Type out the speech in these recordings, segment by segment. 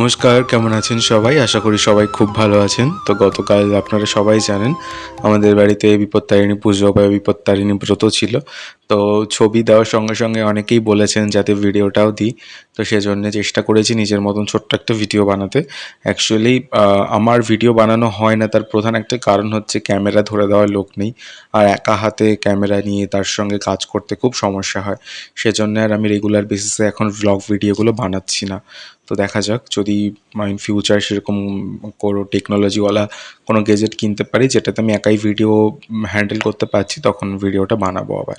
নমস্কার, কেমন আছেন সবাই? আশা করি সবাই খুব ভালো আছেন। তো গতকাল আপনারা সবাই জানেন, আমাদের বাড়িতে বিপত্তারিণী পুজো বা বিপত্তারিণী ব্রত ছিল। তো ছবি দেওয়ার সঙ্গে সঙ্গে অনেকেই বলেছেন, যাতে ভিডিওটাও দিই। তো সেজন্য চেষ্টা করেছি নিজের মতন ছোট্ট একটা ভিডিও বানাতে। অ্যাকচুয়ালি আমার ভিডিও বানানো হয় না, তার প্রধান একটা কারণ হচ্ছে ক্যামেরা ধরে দেওয়ার লোক নেই। আর একা হাতে ক্যামেরা নিয়ে তার সঙ্গে কাজ করতে খুব সমস্যা হয়। সেজন্য আর আমি রেগুলার বেসিসে এখন ভ্লগ ভিডিওগুলো বানাচ্ছি না। তো দেখা যাক, যদি ইন ফিউচার সেরকম কোনো টেকনোলজিওয়ালা কোনো গেজেট কিনতে পারি, যেটাতে আমি একাই ভিডিও হ্যান্ডেল করতে পারছি, তখন ভিডিওটা বানাবো আবার।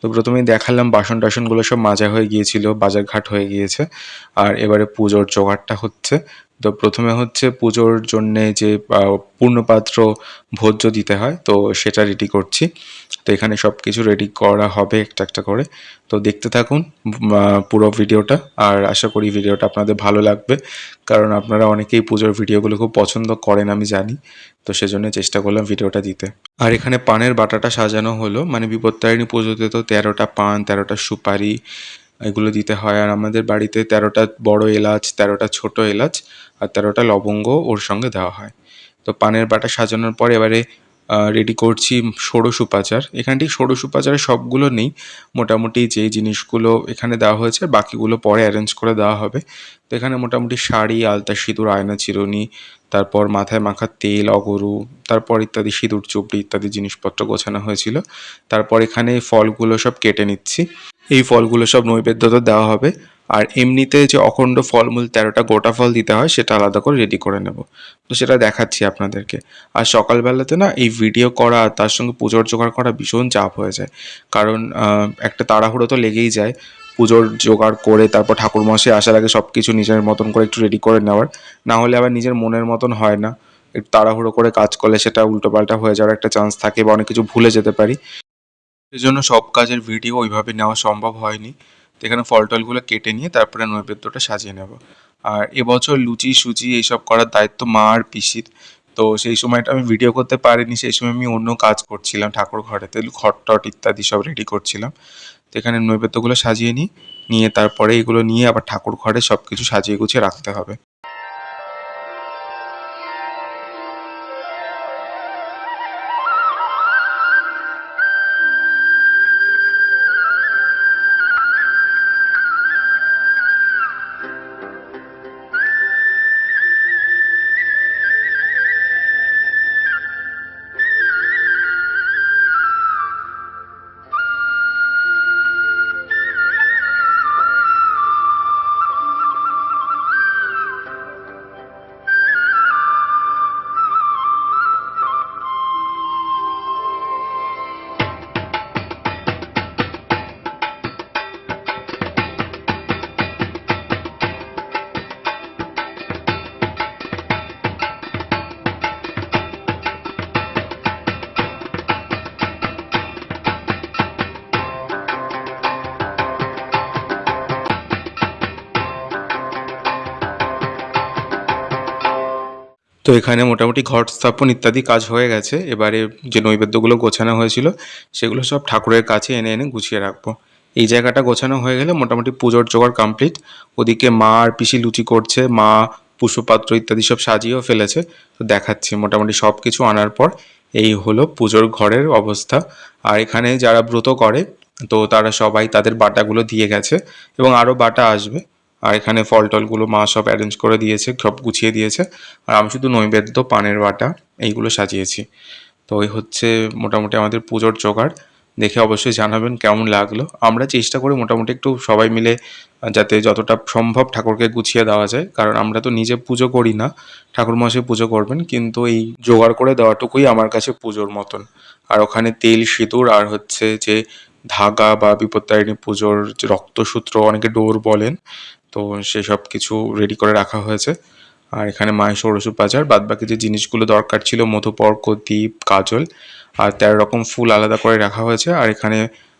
তো প্রথমেই দেখালাম বাসন টাসনগুলো সব মাজা হয়ে গিয়েছিল, বাজারঘাট হয়ে গিয়েছে। আর এবারে পুজোর জোগাড়টা হচ্ছে। তো প্রথমে হচ্ছে পুজোর জন্যে যে পূর্ণপাত্র ভোজ্য দিতে হয়, তো সেটা রেডি করছি। তো এখানে সব কিছু রেডি করা হবে একটা একটা করে। তো দেখতে থাকুন পুরো ভিডিওটা। আর আশা করি ভিডিওটা আপনাদের ভালো লাগবে। কারণ আপনারা অনেকেই পুজোর ভিডিওগুলো খুব পছন্দ করেন আমি জানি। তো সেজন্য চেষ্টা করলাম ভিডিওটা দিতে। আর এখানে পানের বাটাটা সাজানো হলো। মানে বিপত্তারিণী পুজোতে তো তেরোটা পান, তেরোটা সুপারি এগুলো দিতে হয়। আর আমাদের বাড়িতে তেরোটা বড় এলাচ, তেরোটা ছোট এলাচ আর তেরোটা লবঙ্গ ওর সঙ্গে দেওয়া হয়। তো পানের বাটা সাজানোর পর এবারে রেডি করছি ষোড়শ উপাচার। এখানে ঠিক ষোড়শ উপাচারে সবগুলো নেই। মোটামুটি যে জিনিসগুলো এখানে দেওয়া হয়েছে, বাকিগুলো পরে অ্যারেঞ্জ করে দেওয়া হবে। তো এখানে মোটামুটি শাড়ি, আলতা সিঁদুর, আয়না, চিরুনি, তারপর মাথায় মাখা তেল, অগরু, তারপর ইত্যাদি সিঁদুর, চুপড়ি ইত্যাদি জিনিসপত্র গোছানো হয়েছিল। তারপর এখানে ফলগুলো সব কেটে নিচ্ছি। এই ফলগুলো সব নৈবেদ্যতে দেওয়া হবে। আর এমনিতে যে অখণ্ড ফলমূল তেরোটা গোটা ফল দিতে হয়, সেটা আলাদা করে রেডি করে নেব। তো সেটা দেখাচ্ছি আপনাদেরকে। আর সকালবেলাতে না, এই ভিডিও করা, তার সঙ্গে পুজোর জোগাড় করা ভীষণ চাপ হয়ে যায়। কারণ একটা তাড়াহুড়ো তো লেগেই যায়। পুজোর জোগাড় করে, তারপর ঠাকুর মশাই আসার আগে সব কিছু নিজের মতন করে একটু রেডি করে নেওয়ার। না হলে আবার নিজের মনের মতন হয় না। একটু তাড়াহুড়ো করে কাজ করলে সেটা উল্টোপাল্টা হয়ে যাওয়ার একটা চান্স থাকে বা অনেক কিছু ভুলে যেতে পারি। সেজন্য সব কাজের ভিডিও ওইভাবে নেওয়া সম্ভব হয়নি। তো এখানে ফল টলগুলো কেটে নিয়ে তারপরে নৈবেদ্যটা সাজিয়ে নেব। আর এবছর লুচি সুচি এইসব করার দায়িত্ব মা আর পিসির। তো সেই সময়টা আমি ভিডিও করতে পারিনি, সেই সময় আমি অন্য কাজ করছিলাম ঠাকুর ঘরেতে ঘট টট ইত্যাদি সব রেডি করছিলাম। তো এখানে নৈবেদ্যগুলো সাজিয়ে নিই, নিয়ে তারপরে এগুলো নিয়ে আবার ঠাকুর ঘরে সব কিছু সাজিয়ে গুছিয়ে রাখতে হবে। তো এখানে মোটামুটি ঘট স্থাপন ইত্যাদি কাজ হয়ে গেছে। এবারে যে নৈবেদ্যগুলো গোছানো হয়েছিল, সেগুলো সব ঠাকুরের কাছে এনে এনে গুছিয়ে রাখব। এই জায়গাটা গোছানো হয়ে গেলে মোটামুটি পুজোর জোগাড় কমপ্লিট ওদিকে মা আর পিসি লুচি করছে, মা পুষ্পপাত্র ইত্যাদি সব সাজিয়েও ফেলেছে। তো দেখাচ্ছি, মোটামুটি সব কিছু আনার পর এই হলো পুজোর ঘরের অবস্থা। আর এখানে যারা ব্রত করে, তো তারা সবাই তাদের বাটাগুলো দিয়ে গেছে এবং আরও বাটা আসবে। আর এখানে ফল টলগুলো মা সব অ্যারেঞ্জ করে দিয়েছে, সব গুছিয়ে দিয়েছে। আর আমি শুধু নৈবেদ্য, পানের বাটা এইগুলো সাজিয়েছি। তো ওই হচ্ছে মোটামুটি আমাদের পুজোর জোগাড়। দেখে অবশ্যই জানাবেন কেমন লাগল। আমরা চেষ্টা করি মোটামুটি একটু সবাই মিলে, যাতে যতটা সম্ভব ঠাকুরকে গুছিয়ে দেওয়া যায়। কারণ আমরা তো নিজে পুজো করি না, ঠাকুরমশাই পুজো করবেন। কিন্তু এই জোগাড় করে দেওয়াটুকুই আমার কাছে পুজোর মতন। আর ওখানে তেল, সিঁদুর আর হচ্ছে যে ধাগা বা বিপত্তারিণী পুজোর যে রক্তসূত্র, অনেকে ডোর বলেন তো সেসব কিছু রেডি করে রাখা হয়েছে। আর এখানে মায়ের ষোড়শ বাজার বাদ বাকি যে জিনিসগুলো দরকার ছিল, মধুপর্ক দ্বীপ কাজল, আর তেরো রকম ফুল আলাদা করে রাখা হয়েছে। আর এখানে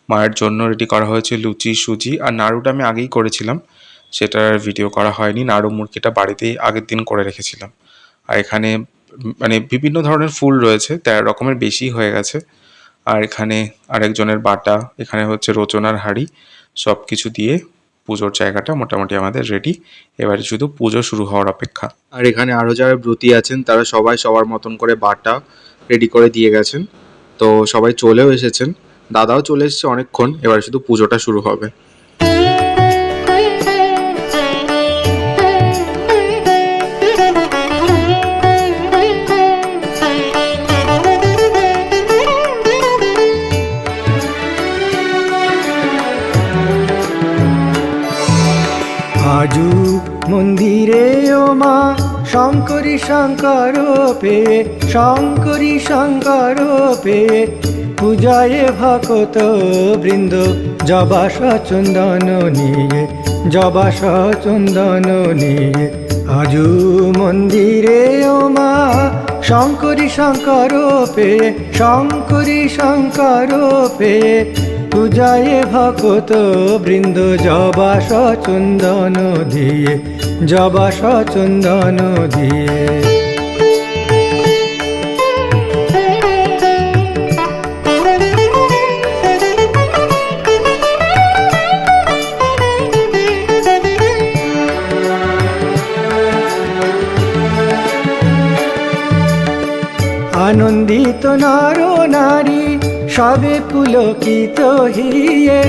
মায়ের জন্য রেডি করা হয়েছে লুচি, সুজি। আর নাড়ুটা আমি আগেই করেছিলাম সেটার ভিডিও করা হয়নি। নাড়ু মুরগিটা বাড়িতেই আগের দিন করে রেখেছিলাম। আর এখানে মানে বিভিন্ন ধরনের ফুল রয়েছে, তেরো রকমের বেশি হয়ে গেছে। আর এখানে আরেকজনের বাটা, এখানে হচ্ছে রচনার হাড়ি সব কিছু দিয়ে পুজোর জায়গাটা মোটামুটি আমাদের রেডি এবারে শুধু পুজো শুরু হওয়ার অপেক্ষা। আর এখানে আরও যারা ব্রতী আছেন, তারা সবাই সবার মতন করে বাটা রেডি করে দিয়ে গেছেন। তো সবাই চলেও এসেছেন। দাদাও চলে এসেছে অনেকক্ষণ। এবারে শুধু পুজোটা শুরু হবে। মা, শঙ্করী শঙ্কর পে শঙ্করী শঙ্কর পে পূজায় ভকত বৃন্দ জবাস চন্দন নিয়ে জবাস চন্দন নিয়ে। আজু মন্দিরে ও মা, শঙ্করী শঙ্কর পে শঙ্করী শঙ্কর পে পূজায় ভকত বৃন্দ জবাস চন্দন দিয়ে জবাস চন্দন দিয়ে। আনন্দিত নর নারী সবে পুলকিত হিয়ে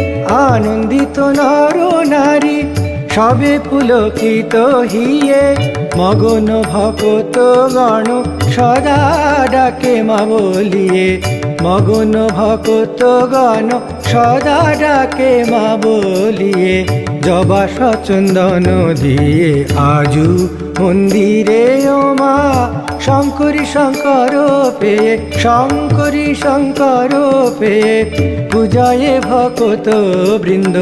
আনন্দিত নর নারী। সবে পুলকিত হিয়ে মগন ভকত গণ সদা ডাকে মা বলিয়ে, মগন ভকত গণ, সদা ডাকে মা বলিয়ে, জবা সচন্দন দিয়ে আজু মন্দিরে ও মা, শঙ্করী শঙ্কর পে শঙ্করী শঙ্কর পে পূজায় ভকত বৃন্দ,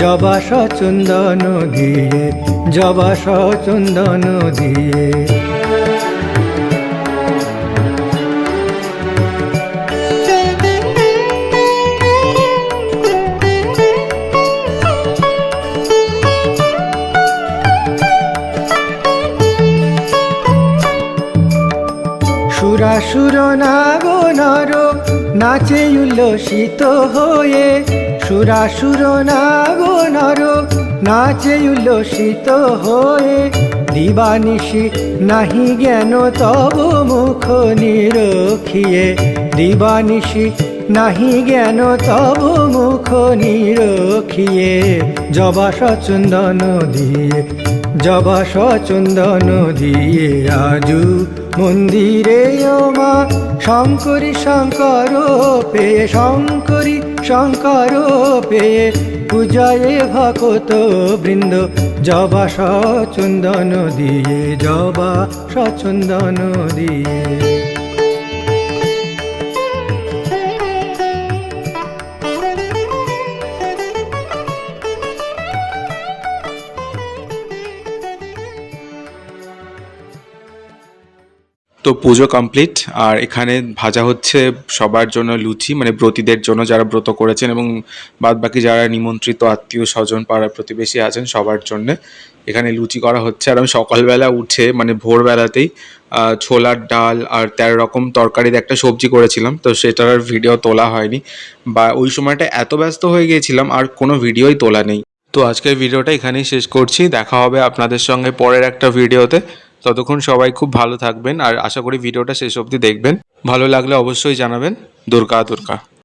জবা সচন্দন দিয়ে, জবা সচন্দন দিয়ে। সুরাসুর নাগো নর, নাচে উল্লসিত হয়ে। সুরা সুরাসুর নাগো নর, নাচে উল্লসিত হয়ে। দিবানিশি নাহি জ্ঞান তব মুখ নিরখিয়ে। দিবানিশি নাহি জ্ঞান তব মুখ নিরখিয়ে, জবা সচন্দন দিয়ে, জবা সচন্দন দিয়ে আজু মন্দিরে মা, শঙ্করী শঙ্কর পে শঙ্করী শঙ্কর পে পূজায় ভকত বৃন্দ, জবা সচন্দন দিয়ে, জবা সচন্দন দিয়ে। তো পুজো কমপ্লিট আর এখানে ভাজা হচ্ছে সবার জন্য লুচি মানে ব্রতীদের জন্য যারা ব্রত করেছেন এবং বাদ বাকি যারা নিমন্ত্রিত আত্মীয় স্বজন পাড়া প্রতিবেশী আছেন সবার জন্য এখানে লুচি করা হচ্ছে। আর আমি সকালবেলা উঠে মানে ভোরবেলাতেই ছোলার ডাল আর তেরো রকম তরকারির একটা সবজি করেছিলাম, তো সেটার আর ভিডিও তোলা হয়নি। বা ওই সময়টা এত ব্যস্ত হয়ে গিয়েছিলাম, আর কোনো ভিডিওই তোলা নেই। তো আজকের ভিডিওটা এখানেই শেষ করছি। দেখা হবে আপনাদের সঙ্গে পরের একটা ভিডিওতে ততক্ষণ সবাই খুব ভালো থাকবেন আর আশা করি ভিডিওটা শেষ অবধি দেখবেন। ভালো লাগলে অবশ্যই জানাবেন। দুর্গা দুর্গা।